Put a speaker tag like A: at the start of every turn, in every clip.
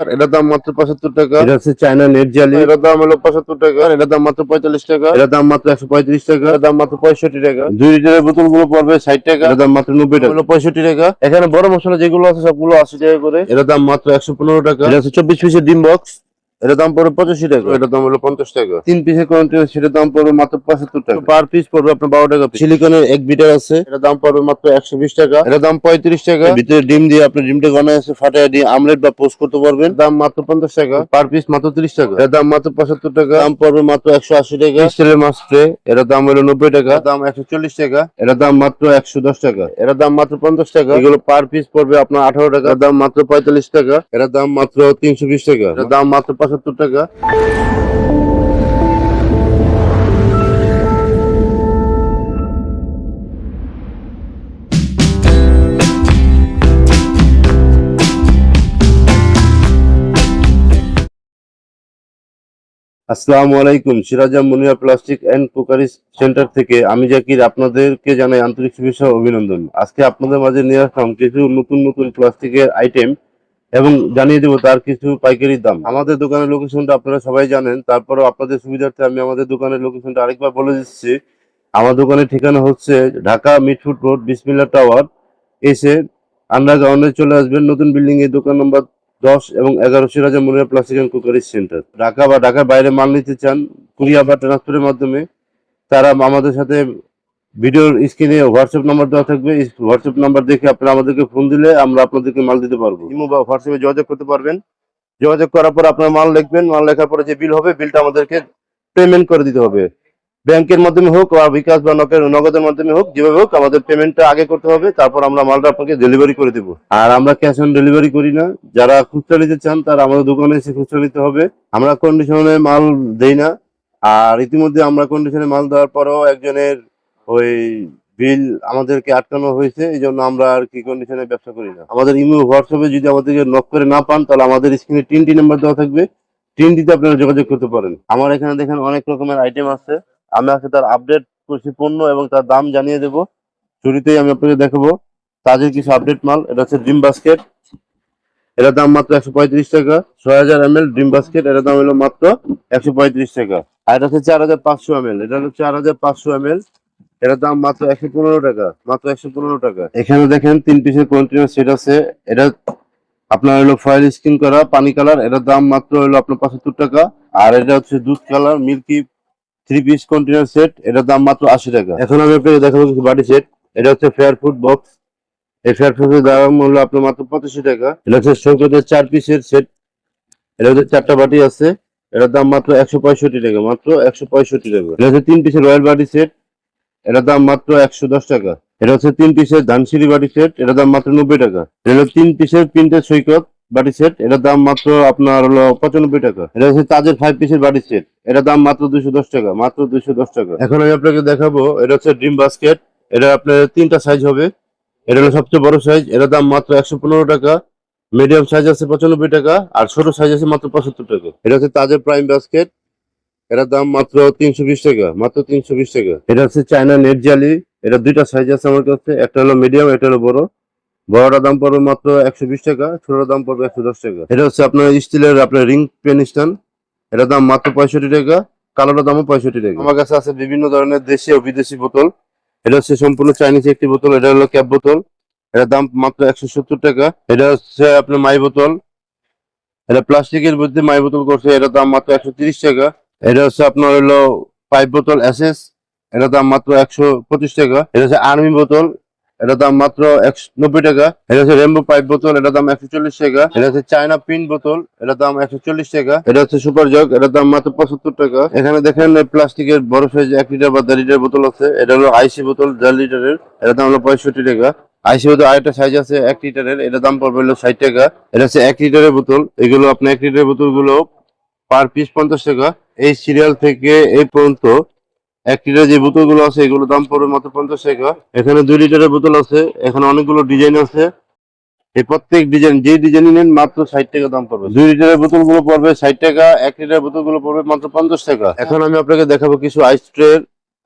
A: এটার দাম মাত্র পঁচাত্তর টাকা।
B: এটা হচ্ছে চায়না নেট জালি
A: এটার দাম হলো পঁচাত্তর টাকা। এটার দাম মাত্র পঁয়তাল্লিশ টাকা।
B: এটার দাম মাত্র একশো পঁয়ত্রিশ টাকা।
A: এটার দাম মাত্র পঁয়ষট্টি টাকা।
B: দুই লিটারের বোতলগুলো পড়বে ষাট টাকা। এটার দাম মাত্র নব্বই টাকা।
A: পঁয়ষট্টি টাকা। এখানে বড় মশলা যেগুলো আছে সবগুলো আশি টাকা করে।
B: এটার দাম মাত্র একশো পনেরো টাকা।
A: এটা হচ্ছে চব্বিশ পিসের ডিম বক্স। এটার দাম পড়বে পঁচাশি টাকা। এটার দাম হলো পঞ্চাশ টাকা।
B: তিন পিসের কন্টেনার সেটার দাম পড়বে মাত্র পঁচাত্তর টাকা।
A: পার পিস পড়বে আপনার বারো টাকা।
B: সিলিকনের এক বিটার আছে।
A: এটার দাম পড়বে মাত্র একশো বিশ টাকা। এটার দাম পঁয়ত্রিশ টাকা।
B: ভিতরে ডিম দিয়ে আপনি ডিমটা গনায় আছে ফাটায় দিয়ে আমলেট বা পোস্ট করতে পারবেন।
A: দাম মাত্র পঞ্চাশ টাকা।
B: পার পিস মাত্র ত্রিশ টাকা।
A: এটার দাম মাত্র পঁচাত্তর টাকা।
B: দাম পড়বে মাত্র একশো আশি টাকা।
A: স্টিলের মাছ ট্রে এটার দাম হলো নব্বই টাকা।
B: দাম একশো চল্লিশ টাকা। এটার দাম মাত্র একশো দশ টাকা।
A: এটার দাম মাত্র পঞ্চাশ টাকা।
B: এগুলো পার পিস পড়বে আপনার আঠারো টাকা।
A: দাম মাত্র পঁয়তাল্লিশ টাকা।
B: এটার দাম মাত্র তিনশো বিশ টাকা।
A: এটার দাম মাত্র পঁচাত্তর টাকা।
B: আসসালামু আলাইকুম Sirajam Muniya plastic and cookery centre থেকে আমি জাকির, আপনাদেরকে জানাই আন্তরিক শুভেচ্ছা অভিনন্দন। আজকে আপনাদের মাঝে নিয়ে আসলাম কিছু নতুন নতুন প্লাস্টিকের আইটেম। এবং জানিয়ে দেবো তার কিছু পাইকারি দাম। আমাদের দোকানের লোকেশনটা আপনারা সবাই জানেন। তারপরেও আপনাদের সুবিধার্থে আমি আমাদের দোকানের লোকেশনটা আরেকবার বলে দিচ্ছি। আমার দোকানের ঠিকানা হচ্ছে ঢাকা মিটফুট রোড, বিসমিল্লা টাওয়ার। এসে আন্ডারগ্রাউন্ডে চলে আসবেন। নতুন বিল্ডিং এর দোকান নম্বর দশ এবং এগারো Siraja Muniya plastic and cookery centre Dhaka বা ঢাকার বাইরে মাল নিতে চান কুরিয়া বা ট্রান্সফারের মাধ্যমে, তারা আমাদের সাথে ভিডিওর স্ক্রিনে হোয়াটসঅ্যাপ নাম্বার দেওয়া থাকবে। হোয়াটসঅ্যাপ নাম্বার দেখে আপনারা আমাদেরকে ফোন দিলে আমরা আপনাদেরকে মাল দিতে পারব। ইমো বা হোয়াটসঅ্যাপে যোগাযোগ করতে পারবেন। যোগাযোগ করার পর আপনার মাল লিখবেন মাল লেখার পরে যে বিল হবে বিলটা আমাদেরকে পেমেন্ট করে দিতে হবে। ব্যাংকের মাধ্যমে হোক বা বিকাশ বা নকের নগদের মাধ্যমে হোক যেভাবে হোক আমাদের পেমেন্টটা আগে করতে হবে তারপর আমরা মালটা আপনাকে ডেলিভারি করে দেবো। আর আমরা ক্যাশ অন ডেলিভারি করি না। যারা খুচরা নিতে চান তারা আমাদের দোকানে এসে খুচরা নিতে হবে। আমরা কন্ডিশনে মাল দেই না। আর ইতিমধ্যে আমরা কন্ডিশনে মাল দেওয়ার পরেও একজনের ওই বিল আমাদেরকে আটকানো হয়েছে, এই জন্য আমরা আর কি কন্ডিশনে ব্যবসা করি না। আমাদের ইমো হোয়াটসঅ্যাপে যদি আমাদেরকে নক করে না পান, তাহলে আমাদের স্ক্রিনে তিনটি নাম্বার দেওয়া থাকবে। তিনটিতে আপনারা যোগাযোগ করতে পারেন। আমার এখানে দেখেন অনেক রকমের আইটেম আছে। আমি আজকে তার আপডেট করছি পণ্য এবং তার দাম জানিয়ে দেব। শুরুতেই আমি আপনাকে দেখাবো। তাদের কিছু আপডেট মাল। এটা হচ্ছে ড্রিম বাস্কেট এটার দাম মাত্র একশো পঁয়ত্রিশ টাকা। ছয় হাজার এম এল ড্রিম বাস্কেট এটার দাম হলো মাত্র একশো পঁয়ত্রিশ টাকা। আর এটা হচ্ছে চার হাজার পাঁচশো এম এল এটা হলো চার হাজার পাঁচশো এম এল এটার দাম মাত্র একশো পনেরো টাকা, মাত্র একশো পনেরো টাকা। এখানে দেখেন তিন পিসের কন্টিনিউর সেট আছে, এটা আপনার হলো ফয়েল স্কিন করা, পানি কালার, এটার দাম মাত্র হলো আপনার পঁচাত্তর টাকা, আর এটা হচ্ছে দুধ colour, milky three piece container set, এটার দাম মাত্র আশি টাকা। এখন আমি আপনাকে দেখাবো কিছু বাটি সেট, এটা হচ্ছে ফেয়ার ফুড বক্স, এই ফেয়ার ফুডের দাম হলো আপনার মাত্র পঁচাশি টাকা। এটা হচ্ছে সৈকতের চার পিসের সেট এটা হচ্ছে চারটা বাটি আছে, এটার দাম মাত্র একশো পঁয়ষট্টি টাকা, মাত্র একশো পঁয়ষট্টি টাকা। এটা হচ্ছে তিন পিসের রয়্যাল বাটি সেট এটার দাম মাত্র একশো দশ টাকা। এটা হচ্ছে তিন পিসের ধানসিঁড়ি বাটি সেট এটার দাম মাত্র নব্বই টাকা। এটা হলো তিন পিসের প্রিন্টের সৈকত বাটি সেট এটার দাম মাত্র আপনার হলো পঁচানব্বই টাকা। এটা হচ্ছে তাজের ফাইভ পিসের বাটি সেট এটার দাম মাত্র দুইশো দশ টাকা, মাত্র দুইশো দশ টাকা। এখন আমি আপনাকে দেখাবো, এটা হচ্ছে ড্রিম বাস্কেট, এটা আপনার তিনটা সাইজ হবে। এটা হলো সবচেয়ে বড় সাইজ এটার দাম মাত্র একশো পনেরো টাকা। মিডিয়াম সাইজ আছে পঁচানব্বই টাকা, আর ছোট সাইজ আছে মাত্র পঁচাত্তর টাকা। এটা হচ্ছে তাজের প্রাইম বাস্কেট এটার দাম মাত্র তিনশো বিশ টাকা মাত্র তিনশো বিশ টাকা। এটা হচ্ছে চায়না নেট জালি এটা দুইটা সাইজ আছে আমার কাছে একটা হলো মিডিয়াম একটা হলো বড়। বড়টার দাম পড়বে মাত্র একশো বিশ টাকা ছোটটার দাম পড়বে একশো দশ টাকা। এটা হচ্ছে আপনার স্টিলের আপনার রিং পেন স্ট্যান্ড এটার দাম মাত্র পঁয়ষট্টি টাকা কালোটার দামও পঁয়ষট্টি টাকা। আমার কাছে আছে বিভিন্ন ধরনের দেশি ও বিদেশি বোতল। এটা হচ্ছে সম্পূর্ণ চাইনিজ একটি বোতল এটা হলো ক্যাপ বোতল। এটার দাম মাত্র একশো সত্তর টাকা। এটা হচ্ছে আপনার মাই বোতল। এটা প্লাস্টিকের মধ্যে মাই বোতল করছে এটার দাম মাত্র একশো তিরিশ টাকা। এটা হচ্ছে আপনার হলো পাইপ বোতল এসএস এটার দাম মাত্র একশো পঁচিশ টাকা। এটা হচ্ছে আর্মি বোতল এটার দাম মাত্র একশো নব্বই টাকা। এটা হচ্ছে রেমবো পাইপ বোতল এটার দাম একশো চল্লিশ টাকা। এটা হচ্ছে চায়না পিন বোতল এটার দাম একশো চল্লিশ টাকা। এটা হচ্ছে সুপার জগ এটার দাম মাত্র পঁচাত্তর টাকা। এখানে দেখেন প্লাস্টিকের বড় সাইজ এক লিটার বা দেড় লিটার বোতল আছে। এটা হলো আইসি বোতল, দেড় লিটারের এটার দাম হলো পঁয়ষট্টি টাকা। আইসি বোতল আরেকটা সাইজ আছে, এক লিটারের এটার দাম পড়বে হলো ষাট টাকা। এটা হচ্ছে এক লিটারের বোতল। এগুলো আপনার এক লিটারের বোতলগুলো পার পিস পঞ্চাশ টাকা। এই সিরিয়াল থেকে এই পর্যন্ত এক লিটার যে বোতলগুলো আছে এগুলো দাম পড়বে মাত্র পঞ্চাশ টাকা। এখানে দুই লিটারের বোতল আছে, এখানে অনেকগুলো ডিজাইন আছে। এই প্রত্যেক ডিজাইন যে ডিজাইন নেন মাত্র ষাট টাকা দাম পড়বে। দুই লিটারের বোতলগুলো পড়বে ষাট টাকা, এক লিটারের বোতলগুলো পড়বে মাত্র পঞ্চাশ টাকা। এখন আমি আপনাকে দেখাবো কিছু আইস ট্রে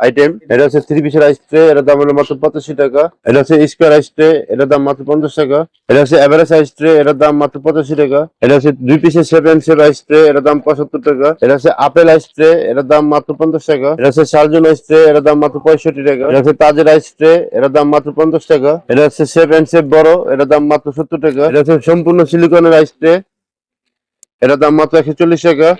B: আইটেম এটা হচ্ছে থ্রি পিসের আইস ট্রে এটার দাম হলো মাত্র পঁচাশি টাকা। এটা হচ্ছে স্কোয়ার আইস ট্রে এটার দাম মাত্র পঞ্চাশ টাকা। এটা হচ্ছে এভারেজ আইস ট্রে এটার দাম মাত্র পঁচাশি টাকা। এটা হচ্ছে দুই পিসের সেভেন সেভ আইস ট্রে এটার দাম পঁচাত্তর টাকা। এটা হচ্ছে আপেল আইস ট্রে এটার দাম মাত্র পঞ্চাশ টাকা। এটা হচ্ছে সার্জন আইস ট্রে এটার দাম মাত্র পঁয়ষট্টি টাকা। এটা হচ্ছে তাজের আইস ট্রে এটার দাম মাত্র পঞ্চাশ টাকা। এটা হচ্ছে সেভেন সেভ বড়, এটার দাম মাত্র সত্তর টাকা। এটা হচ্ছে সম্পূর্ণ সিলিকনের আইস ট্রে এটার দাম মাত্র একশো চল্লিশ টাকা।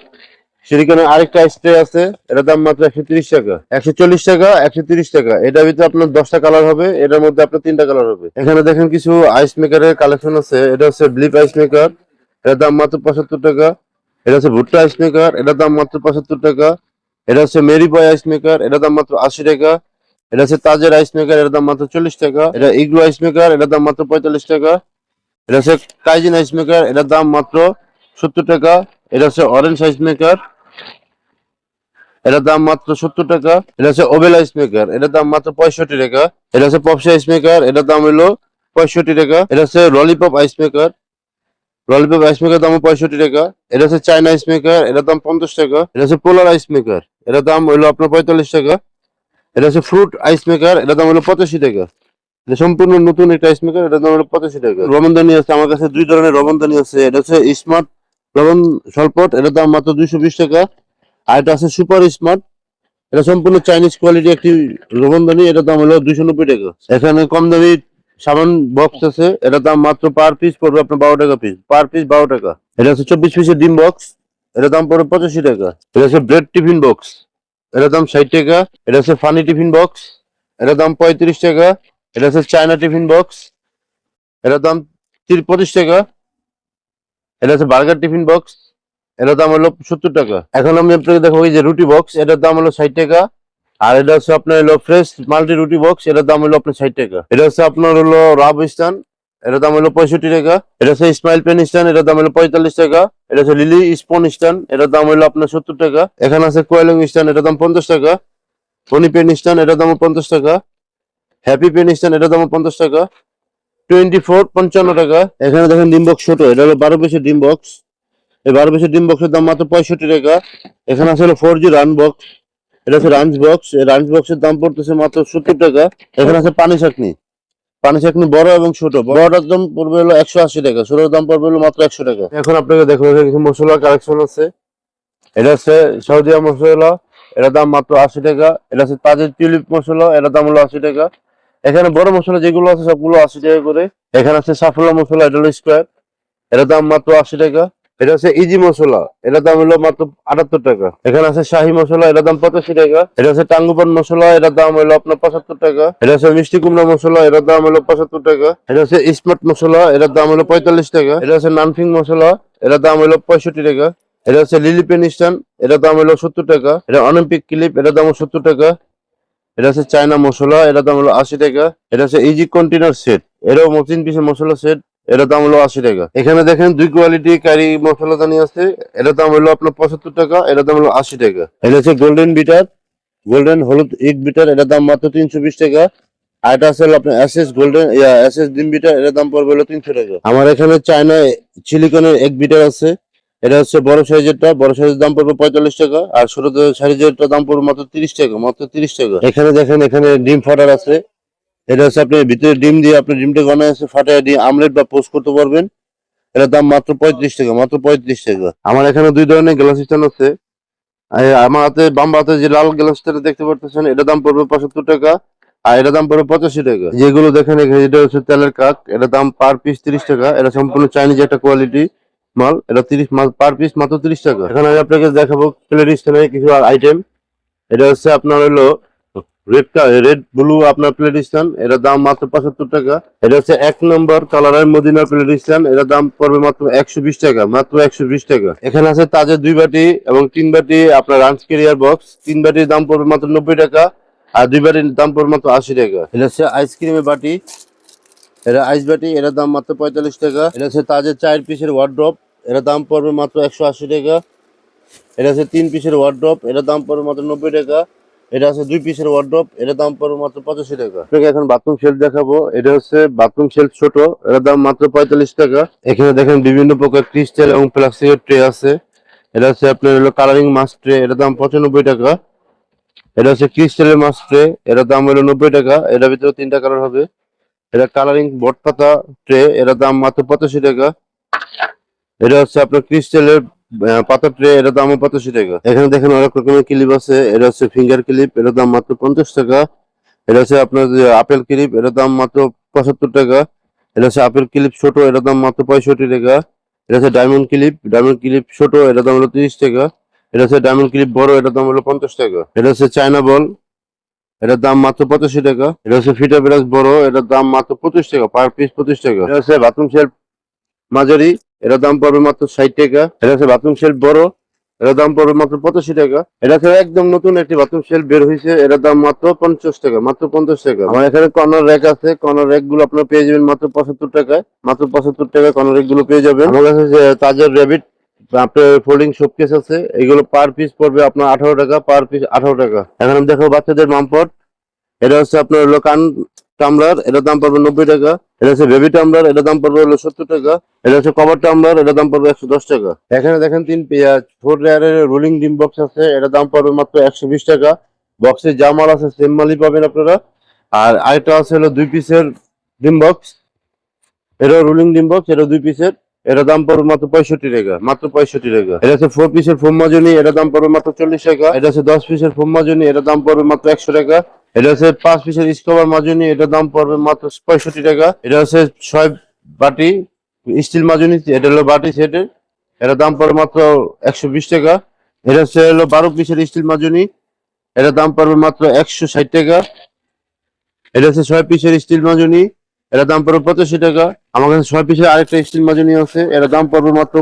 B: সিলিকনের আরেকটা স্প্রে আছে, এটার দাম মাত্র একশো তিরিশ টাকা। একশো চল্লিশ টাকা, একশো তিরিশ টাকা। এটার ভিতরে আপনার দশটা কালার হবে, এটার মধ্যে আপনার তিনটা কালার হবে। এখানে দেখেন কিছু আইস মেকারের কালেকশন আছে, এটা হচ্ছে ব্লিপ আইস মেকার এটার দাম মাত্র পঁচাত্তর টাকা। এটা হচ্ছে ভুট্টা আইস মেকার এটার দাম মাত্র পঁচাত্তর টাকা। এটা হচ্ছে মেরি বয় আইস মেকার এটার দাম মাত্র আশি টাকা। এটা হচ্ছে তাজের আইস মেকার এটার দাম মাত্র চল্লিশ টাকা। এটা ইগলু আইস মেকার এটার দাম মাত্র পঁয়তাল্লিশ টাকা। এটা হচ্ছে কাইজিন আইস মেকার এটার দাম মাত্র সত্তর টাকা। এটা হচ্ছে অরেঞ্জ আইস মেকার এটার দাম মাত্র সত্তর টাকা। এটা হচ্ছে ওভেল আইস মেকার এটার দাম মাত্র পঁয়ষট্টি টাকা। এটা হচ্ছে পপসি আইস মেকার এটার দাম হলো পঁয়ষট্টি টাকা। এটা হচ্ছে lollipop ice maker lollipop ice maker দাম পঁয়ষট্টি টাকা। এটা হচ্ছে চাইনা আইস মেকার এটার দাম পঞ্চাশ টাকা। এটা হচ্ছে পোলার আইস মেকার এটার দাম হলো আপনার পঁয়তাল্লিশ টাকা। এটা হচ্ছে ফ্রুট আইস মেকার এটার দাম হলো পঁচাশি টাকা। এটা সম্পূর্ণ নতুন একটা আইস মেকার এটার দাম হলো পঁচাশি টাকা। রবনদানি আছে, আমার কাছে দুই ধরনের রবনদানি আছে। এটা হচ্ছে স্মার্ট লবণ স্বল্পট এটার দাম মাত্র দুইশো বিশ টাকা। আর এটা আছে সুপার স্মার্ট। এটা সম্পূর্ণ চাইনিজ কোয়ালিটি একটি রবনদানি এটার দাম হলো দুইশো নব্বই টাকা। এখানে কম দামি সাবান বক্স আছে, এটার দাম মাত্র পার পিস পড়বে আপনার বারো টাকা পিস পার পিস বারো টাকা। এটা হচ্ছে চব্বিশ পিসের ডিম বক্স এটার দাম পড়বে পঁচাশি টাকা। এটা হচ্ছে ব্রেড টিফিন বক্স এটার দাম ষাট টাকা। এটা হচ্ছে ফানি টিফিন বক্স এটার দাম পঁয়ত্রিশ টাকা। এটা হচ্ছে চায়না টিফিন বক্স এটার দাম পঁচিশ টাকা। এটা হচ্ছে বার্গার টিফিন বক্স এটার দাম হলো সত্তর টাকা। এখন আমি আপনাকে দেখাবো এই যে রুটি বক্স এটার দাম হলো ষাট টাকা। আর এটা হচ্ছে আপনার হলো ফ্রেশ মাল্টি রুটি বক্স এটার দাম হলো আপনার ষাট টাকা। এটা হচ্ছে আপনার হলো রাব স্টান এটার দাম হলো পঁয়ষট্টি টাকা। এটা হচ্ছে স্মাইল পেন স্ট্যান্ড এটার দাম হলো পঁয়তাল্লিশ টাকা। এটা হচ্ছে লিলি স্পন স্ট্যান্ড এটার দাম হলো আপনার সত্তর টাকা। এখানে আছে কোয়েলিং স্ট্যান্ড এটার দাম পঞ্চাশ টাকা। পনি পেন স্ট্যান্ড এটার দাম পঞ্চাশ টাকা। হ্যাপি পেন স্ট্যান্ড এটার দাম পঞ্চাশ টাকা। টোয়েন্টি ফোর পঞ্চান্ন টাকা। এখানে দেখেন ডিম বক্স ছোট এটা হলো বারো পিসের ডিম বক্স এই বারো পিসের ডিম বক্সের দাম মাত্র পঁয়ষট্টি টাকা। এখানে আছে হলো ফোর জি রান বক্স এটা হচ্ছে রাঞ্চ বক্স এই রাঞ্চ বক্সের দাম পড়তেছে মাত্র সত্তর টাকা। এখানে আছে পানি চাটনি। পানি চাটনি বড় এবং ছোট। বড়টার দাম পড়বে হলো একশো আশি টাকা। ছোটোর দাম পড়বে হলো মাত্র একশো টাকা। এখন আপনাকে দেখো এখানে কিছু মশলা কালেকশন আছে। এটা হচ্ছে সৌদিয়া মশলা। এটার দাম মাত্র আশি টাকা। এটা হচ্ছে তাজের টিউলিপ মশলা। এটার দাম হলো আশি টাকা। এখানে বড় মশলা যেগুলো আছে সবগুলো আশি টাকা করে। এখানে আছে সাফলা মশলা, এটা হলো স্কোয়ার এটার দাম মাত্র আশি টাকা। এটা হচ্ছে ইজি মশলা। এটার দাম হলো মাত্র আটাত্তর টাকা। এখানে আছে শাহি মশলা, এটার দাম পঁচাশি টাকা। এটা হচ্ছে টাঙ্গুপান মশলা, এটার দাম হলো আপনার পঁচাত্তর টাকা। এটা হচ্ছে মিষ্টি কুমড়া মশলা, এটার দাম হলো পঁচাত্তর টাকা। এটা হচ্ছে স্মার্ট মশলা, এটার দাম হলো পঁয়তাল্লিশ টাকা। এটা হচ্ছে নানফিং মশলা, এটার দাম হলো পঁয়ষট্টি টাকা। এটা হচ্ছে লিলি স্ট্যান্ড, এটার দাম হলো সত্তর টাকা। এটা অলিম্পিক ক্লিপ, এটার দাম সত্তর টাকা। এটা হচ্ছে চায়না মশলা এটার দাম হলো আশি টাকা। এটা হচ্ছে ইজি কন্টেনার সেট এটাও তিন পিসের মশলা সেট এটার দাম হলো আশি টাকা। এখানে দেখেন দুই কোয়ালিটি কারি মশলা দানি আছে এটার দাম হলো আপনার পঁচাত্তর টাকা এটার দাম হলো আশি টাকা। এটা হচ্ছে গোল্ডেন বিটার গোল্ডেন হলুদ ইট বিটার এটার দাম মাত্র তিনশো বিশ টাকা। আর এটা আছে আপনার এস এস গোল্ডেন এসএস ডিম বিটার এটার দাম পড়বে হলো তিনশো টাকা। আমার এখানে চায়না চিলিকনের এক বিটার আছে। এটা হচ্ছে বড় সাইজেরটা, বড় সাইজের দাম পড়বে পঁয়তাল্লিশ টাকা, আর ছোট সাইজেরটা দাম পড়বে মাত্র তিরিশ টাকা, মাত্র তিরিশ টাকা। এখানে দেখেন, এখানে ডিম ফাটার আছে। এটা হচ্ছে আপনি ভিতরে ডিম দিয়ে আপনি ডিমটা গনায় আছে ফাটায় দিয়ে আমলেট বা পোস্ট করতে পারবেন। এটার দাম মাত্র পঁয়ত্রিশ টাকা, মাত্র পঁয়ত্রিশ টাকা। আমার এখানে দুই ধরনের গ্লাস স্ট্যান্ড আছে। আমার হাতে, বাম হাতে যে লাল গ্লাস স্ট্যান্ড দেখতে পারতেছেন, এটার দাম পড়বে পঁচাত্তর টাকা, আর এটার দাম পড়বে পঁচাশি টাকা। যেগুলো দেখেন, এখানে এটা হচ্ছে তেলের কাক, এটার দাম পার পিস তিরিশ টাকা। এটা সম্পূর্ণ চাইনিজ একটা কোয়ালিটি। মাল, এটা তিরিশ মাল পার পিস মাত্র তিরিশ টাকা। এখানে আমি আপনাকে দেখাবো প্লেট কিছু আইটেম এটা হচ্ছে আপনার হলো রেড রেড ব্লু আপনার প্লেট স্ট্যান্ড এটার দাম মাত্র পঁচাত্তর টাকা। এটা হচ্ছে এক নম্বর কালারের মদিনার প্লেট স্ট্যান্ড এটার দাম পড়বে মাত্র একশো বিশ টাকা, মাত্র একশো বিশ টাকা। এখানে আছে তাজের দুই বাটি এবং তিন বাটি আপনার রাঞ্চ কেরিয়ার বক্স তিন বাটির দাম পড়বে মাত্র নব্বই টাকা আর দুই বাটির দাম পড়বে মাত্র আশি টাকা। এটা হচ্ছে আইসক্রিমের বাটি। এটা আইস বাটি এটার দাম মাত্র পঁয়তাল্লিশ টাকা। এটা হচ্ছে তাজের চার পিসের ওয়ার্ড্রপ এটার দাম পড়বে মাত্র একশো আশি টাকা। এটা হচ্ছে তিন পিসের ওয়ার্ড্রপ এটার দাম পড়বে মাত্র নব্বই টাকা। এটা আছে দুই পিসের ওয়ার্ড্রপ এটার দাম পড়বে মাত্র পঁচাশি টাকা। আপনাকে এখন বাথরুম শেলফ দেখাবো। এটা হচ্ছে বাথরুম শেলফ ছোট এটার দাম মাত্র পঁয়তাল্লিশ টাকা। এখানে দেখেন বিভিন্ন প্রকার ক্রিস্টাল এবং প্লাস্টিকের ট্রে আছে। এটা হচ্ছে আপনার হলো কালারিং মাছ ট্রে এটার দাম পঁচানব্বই টাকা। এটা হচ্ছে ক্রিস্টালের মাছ ট্রে এটার দাম হলো নব্বই টাকা। এটার ভিতরে তিনটা কালার হবে। এটা কালারিং বট পাতা ট্রে এটার দাম মাত্র পঁচাশি টাকা। এটা হচ্ছে আপনার ক্রিস্টালের পাতা ট্রে এটার দাম পঁচাশি টাকা। এখানে দেখেন অনেক রকমের ক্লিপ আছে। এটা হচ্ছে ফিঙ্গার ক্লিপ এটার দাম মাত্র পঞ্চাশ টাকা। এটা হচ্ছে আপনার আপেল ক্লিপ এটার দাম মাত্র পঁচাত্তর টাকা। এটা হচ্ছে আপেল ক্লিপ ছোট, এটার দাম মাত্র পঁয়ষট্টি টাকা। এটা হচ্ছে ডায়মন্ড ক্লিপ ডায়মন্ড ক্লিপ ছোট, এটার দাম হলো তিরিশ টাকা। এটা হচ্ছে ডায়মন্ড ক্লিপ বড়, এটার দাম হলো পঞ্চাশ টাকা। এটা হচ্ছে চায়না বল এটার দাম মাত্র পঁচাশি টাকা। এটা হচ্ছে ফিটা ব্রাশ বড়, এটার দাম মাত্র পঁচিশ টাকা পার পিস পঁচিশ টাকা। এটা হচ্ছে বাথরুম শেল্ফ মাঝারি, এটার দাম পড়বে মাত্র ষাট টাকা। এটা হচ্ছে বাথরুম শেল্ফ বড়, এটার দাম পড়বে মাত্র পঁচাশি টাকা। এটা একদম নতুন একটি বাথরুম শেল্ফ বের হয়েছে এটার দাম মাত্র পঞ্চাশ টাকা, মাত্র পঞ্চাশ টাকা। আমার এখানে কর্নার র্যাক আছে কর্নার র্যাকগুলো আপনার পেয়ে যাবেন মাত্র পঁচাত্তর টাকায়। মাত্র পঁচাত্তর টাকায় কর্নার র্যাকগুলো পেয়ে যাবেন। আমার কাছে তাজের র্যাবিট আপনার ফোল্ডিং শোকেস আছে। এগুলো পার পিস পড়বে আপনার আঠারো টাকা পার পিস আঠারো টাকা। এখন আমি দেখো বাচ্চাদের মামপট এটা হচ্ছে আপনার হলো কান টামলার এটার দাম পড়বে নব্বই টাকা। এটা হচ্ছে বেবি টামলার এটার দাম পড়বে হলো সত্তর টাকা। এটা হচ্ছে কভার টামলার এটার দাম পড়বে একশো দশ টাকা। এখানে দেখেন তিন পেঁয়াজ ফোর রেয়ারের রোলিং ডিম বক্স আছে। এটার দাম পড়বে মাত্র একশো বিশ টাকা। বক্সে যা মাল আছে সেম মালই পাবেন আপনারা। আর আরেকটা আছে হলো দুই পিসের ডিম বক্স এটা রোলিং ডিম বক্স এটা দুই পিসের এটার দাম পড়বে মাত্র পঁয়ষট্টি টাকা, মাত্র পঁয়ষট্টি টাকা। এটা হচ্ছে ফোর পিসের ফোম মাজনি এটার দাম পড়বে মাত্র চল্লিশ টাকা। এটা হচ্ছে দশ পিসের ফোম মাজনি এটার দাম পড়বে মাত্র একশো টাকা। এটা হচ্ছে পাঁচ পিসের স্কোবার মাজনি এটার দাম পড়বে মাত্র পঁয়ষট্টি টাকা। এটা হচ্ছে ছয় বাটি স্টিল মাজনি, এটা হলো বাটি সেটের এটার দাম পড়বে মাত্র একশো বিশ টাকা। এটা হচ্ছে হলো বারো পিসের স্টিল মাজনি এটার দাম পড়বে মাত্র একশো ষাট টাকা। এটা হচ্ছে ছয় পিসের স্টিল মাজনি এটার দাম পড়বে পঁচাশি টাকা। আমার কাছে ছয় পিসের আরেকটা স্টিল মাজনি আছে, এটার দাম পড়বে মাত্র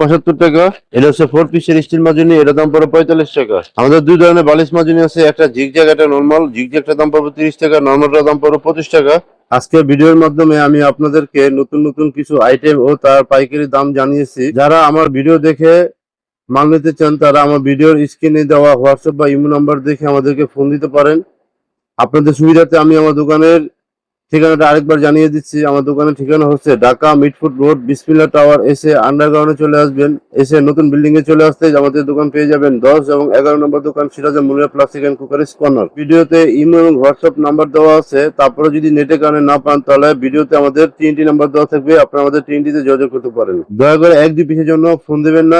B: পঁচাত্তর টাকা। এটা হচ্ছে ফোর পিসের স্টিল মাজনি, এটার দাম পড়বে পঁয়তাল্লিশ টাকা। আমাদের দুই ধরনের বালিশ মাজনি আছে, একটা জিগজ্যাগ একটা নর্মাল জিগজ্যাগটার দাম পড়বে তিরিশ টাকা নর্মালটার দাম পড়বে পঁচিশ টাকা। আজকে ভিডিওর মাধ্যমে আমি আপনাদেরকে নতুন নতুন কিছু আইটেম ও তার পাইকারি দাম জানিয়েছি। যারা আমার ভিডিও দেখে মাল নিতে চান, তারা আমার ভিডিওর স্ক্রিনে দেওয়া হোয়াটসঅ্যাপ বা ইমো নাম্বার দেখে আমাদেরকে ফোন দিতে পারেন। আপনাদের সুবিধাতে আমি আমার দোকানের ঠিকানাটা আরেকবার জানিয়ে দিচ্ছি, আমার দোকানের ঠিকানা হচ্ছে ঢাকা মিটফুট রোড, বিসমিল্লা টাওয়ার, এসে আন্ডারগ্রাউন্ডে চলে আসবেন। এসে নতুন বিল্ডিং এ চলে আসতে আমাদের দোকান পেয়ে যাবেন। দশ এবং এগারো নম্বর দোকান Siraja Munia plastic and crockeries corner ভিডিওতে ইমো এবং হোয়াটসঅ্যাপ নাম্বার দেওয়া আছে। তারপরে যদি নেটে কারণে না পান, তাহলে ভিডিওতে আমাদের তিনটি নাম্বার দেওয়া থাকবে। আপনারা আমাদের তিনটিতে যোগাযোগ করতে পারেন। দয়া করে এক দুই পিসের জন্য ফোন দেবেন না।